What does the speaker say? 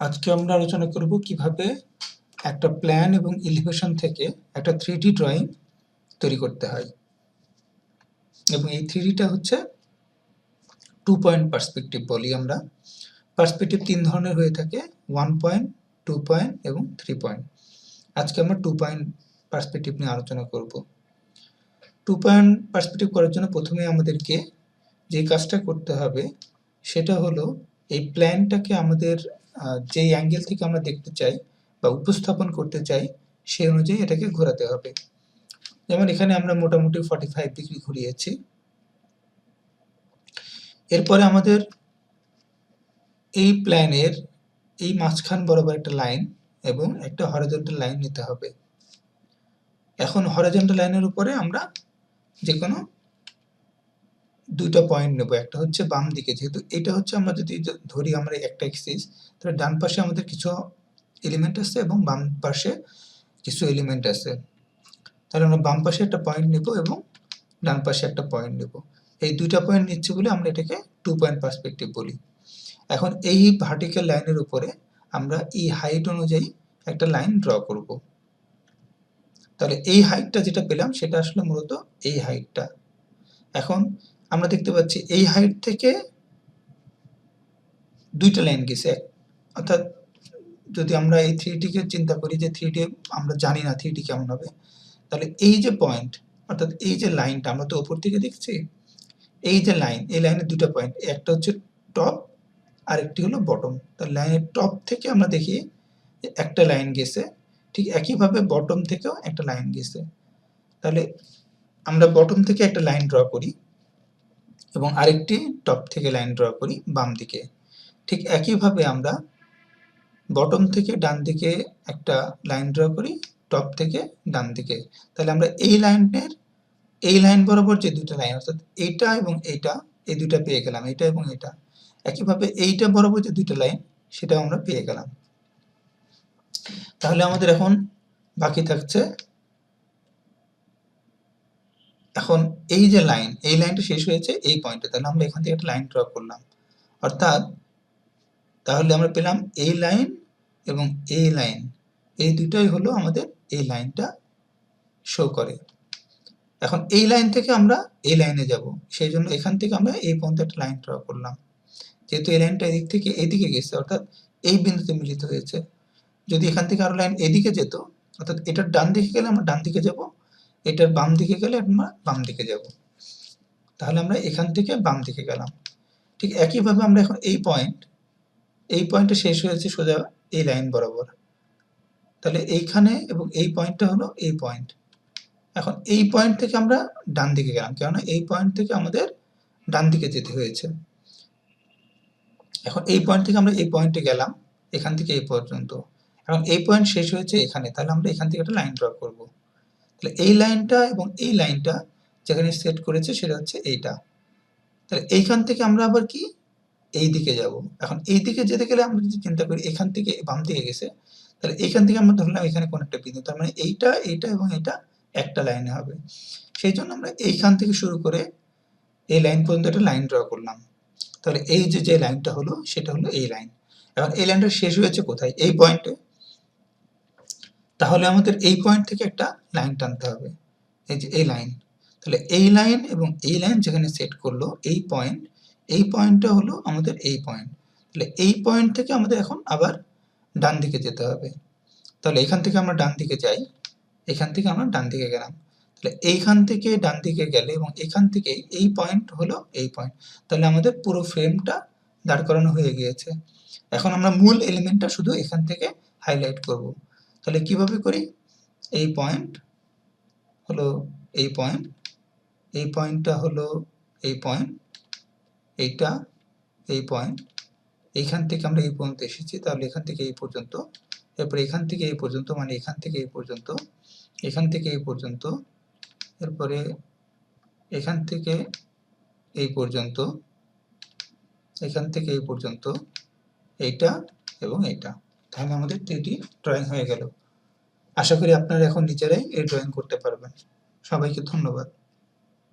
আজকে আমরা আলোচনা করব কীভাবে একটা প্ল্যান এবং এলিভেশন থেকে একটা থ্রি ডি ড্রয়িং তৈরি করতে হয়। এবং এই থ্রি ডিটা হচ্ছে টু পয়েন্ট পার্সপেক্টিভ বলি আমরা। পার্সপেক্টিভ তিন ধরনের হয়ে থাকে ওয়ান পয়েন্ট টু পয়েন্ট এবং থ্রি পয়েন্ট আজকে আমরা টু পয়েন্ট পার্সপেক্টিভ নিয়ে আলোচনা করব। টু পয়েন্ট পার্সপেক্টিভ করার জন্য প্রথমে আমাদেরকে যে কাজটা করতে হবে, সেটা হলো এই প্ল্যানটাকে আমাদের যেই অ্যাঙ্গেল থেকে আমরা দেখতে চাই বা উপস্থাপন করতে চাই সেই অনুযায়ী এটাকে ঘোরাতে হবে। যেমন এখানে আমরা মোটামুটি ফর্টি ফাইভ ডিগ্রি ঘুরিয়েছি। এরপরে আমাদের এই প্ল্যানের এই মাঝখান বরাবর একটা লাইন এবং একটা হরাইজন্টাল লাইন নিতে হবে। এখন হরাইজন্টাল লাইনের উপরে আমরা যে কোনো দুইটা পয়েন্ট নেব। একটা হচ্ছে বাম দিকে, যেহেতু এটা হচ্ছে আমরা যদি ধরি আমরা একটা এক্সিস তাহলে ডান পাশে আমাদের কিছু এলিমেন্ট আছে এবং বাম পাশে কিছু এলিমেন্ট আছে। তাহলে আমরা বাম পাশে একটা পয়েন্ট নেব এবং ডান পাশে একটা পয়েন্ট নেব। এই দুইটা পয়েন্ট নিচ্ছি বলে আমরা এটাকে টু পয়েন্ট পার্সপেক্টিভ বলি। এখন এই ভার্টিক্যাল লাইনের উপরে আমরা এই হাইট অনুযায়ী একটা লাইন ড্র করব। তাহলে এই হাইটটা যেটা পেলাম, সেটা আসলে মূলত এই হাইটটা এখন আমরা দেখতে পাচ্ছি এই হাইট থেকে দুইটা লাইন গেছে। অর্থাৎ যদি আমরা এই থ্রি কে চিন্তা করি যে থ্রি আমরা জানি না থ্রি কেমন হবে, তাহলে এই যে পয়েন্ট অর্থাৎ এই যে লাইনটা আমরা তো ওপর থেকে দেখছি, এই যে লাইন এই লাইনের দুটো পয়েন্ট একটা হচ্ছে টপ আর একটি হলো বটম তাহলে লাইনের টপ থেকে আমরা দেখি একটা লাইন গেছে, ঠিক একইভাবে বটম থেকেও একটা লাইন গেছে। তাহলে আমরা বটম থেকে একটা লাইন ড্র করি। এবং আরেকটি টপ থেকে লাইন ড্র করি বাম দিকে। ঠিক একইভাবে আমরা বটম থেকে ডান দিকে একটা লাইন ড্র করি টপ থেকে ডান দিকে। তাহলে আমরা এই লাইনের এই লাইন বরাবর যে দুটো লাইন অর্থাৎ এইটা এবং এইটা, এই দুইটা পেয়ে গেলাম, এইটা এবং এটা একইভাবে এইটা বরাবর যে দুটো লাইন সেটাও আমরা পেয়ে গেলাম। তাহলে আমাদের এখন বাকি থাকছে এখন এই যে লাইন এই লাইনটা শেষ হয়েছে এই পয়েন্টে তাহলে আমরা এখান থেকে একটা লাইন ড্র করলাম। অর্থাৎ তাহলে আমরা পেলাম এই লাইন এবং এই লাইন এই দুটোই হলো আমাদের এই লাইনটা শো করে। এখন এই লাইন থেকে আমরা এই লাইনে যাব, সেই জন্য এখান থেকে আমরা এই পর্যন্ত একটা লাইন ড্র করলাম। যেহেতু এই লাইনটা এদিক থেকে এদিকে গেছে, অর্থাৎ এই বিন্দুতে মিলিত হয়েছে। যদি এখান থেকে আরও লাইন এদিকে যেত, অর্থাৎ এটার ডান দিকে গেলে আমরা ডান দিকে যাব এটার বাম দিকে গেলে আমরা বাম দিকে যাব। তাহলে আমরা এখান থেকে বাম দিকে গেলাম। ঠিক একইভাবে আমরা এখন এই পয়েন্ট এই পয়েন্টটা শেষ হয়েছে সোজা এই লাইন বরাবর। তাহলে এইখানে এবং এই পয়েন্টটা হলো এই পয়েন্ট এখন এই পয়েন্ট থেকে আমরা ডান দিকে গেলাম, কেননা এই পয়েন্ট থেকে আমাদের ডান দিকে যেতে হয়েছে। এখন এই পয়েন্ট থেকে আমরা এই পয়েন্টে গেলাম, এখান থেকে এই পর্যন্ত। এখন এই পয়েন্ট শেষ হয়েছে এখানে, তাহলে আমরা এখান থেকে একটা লাইন ড্র করব। তাহলে এই লাইনটা এবং এই লাইনটা যেখানে সেট করেছে সেটা হচ্ছে এইটা। তাহলে এইখান থেকে আমরা আবার কি? এই দিকে যাব। এখন এই দিকে যেতে গেলে আমরা যদি চিন্তা করি এখান থেকে বাম দিকে গেছে, তাহলে এইখান থেকে আমরা ধরলাম এখানে কোন একটা বিন্দু, তার মানে এইটা এইটা এবং এটা একটা লাইনে হবে। সেই জন্য আমরা এইখান থেকে শুরু করে এই লাইন পর্যন্ত একটা লাইন ড্র করলাম। তাহলে এই যে যে লাইনটা হলো সেটা হলো এই লাইন। এখন এই লাইনটা শেষ হয়েছে কোথায়? এই পয়েন্টে তাহলে আমাদের এই পয়েন্ট থেকে একটা লাইন টানতে হবে। এই যে এই লাইন তাহলে এই লাইন এবং এই লাইন যেখানে সেট করল, এই পয়েন্ট এই পয়েন্টটা হলো আমাদের এই পয়েন্ট তাহলে এই পয়েন্ট থেকে আমাদের এখন আবার ডান দিকে যেতে হবে। তাহলে এখান থেকে আমরা ডান দিকে যাই, এখান থেকে আমরা ডান দিকে গেলাম। তাহলে এইখান থেকে ডান দিকে গেলে এবং এখান থেকে এই পয়েন্ট হলো এই পয়েন্ট তাহলে আমাদের পুরো ফ্রেমটা দাঁড় করানো হয়ে গিয়েছে। এখন আমরা মূল এলিমেন্টটা শুধু এখান থেকে হাইলাইট করব। তাহলে কীভাবে করি? এই পয়েন্ট হলো এই পয়েন্ট এই পয়েন্টটা হলো এই পয়েন্ট এইটা এই পয়েন্ট এইখান থেকে আমরা এই পর্যন্ত এসেছি, তাহলে এখান থেকে এই পর্যন্ত। এরপর এখান থেকে এই পর্যন্ত মানে এখান থেকে এই পর্যন্ত, এখান থেকে এই পর্যন্ত, এরপরে এখান থেকে এই পর্যন্ত, এখান থেকে এই পর্যন্ত, এইটা এবং এইটা। তাহলে আমাদের থ্রিটি ড্রয়িং হয়ে গেল। আশা করি আপনারা এখন নিজেরাই এই ড্রয়িং করতে পারবেন। সবাইকে ধন্যবাদ।